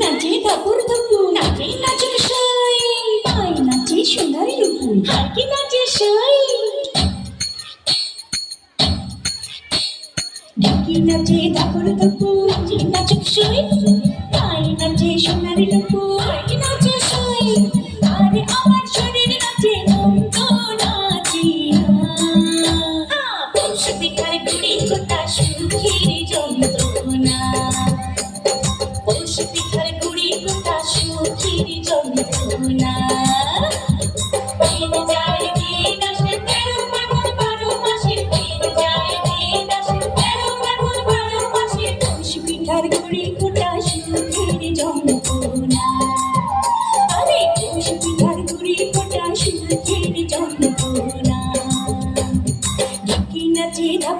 নাচে কাপড় নাচে নাচে সাই আই নাচে সোনার লুপুর হারকে সাই ঢাকি নাচে কাপড় ধুপুর নাচে নাচে সাই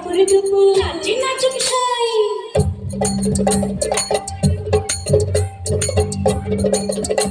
পরে যখন নাচে নাচুক সাই Thank you.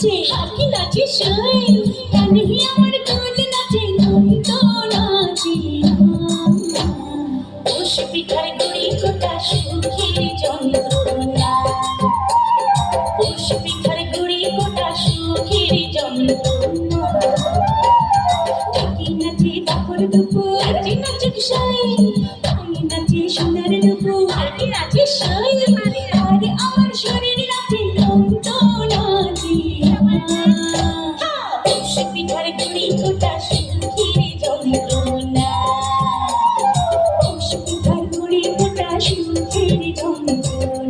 Take a look at your shine. Can you hear me? 逝去同桌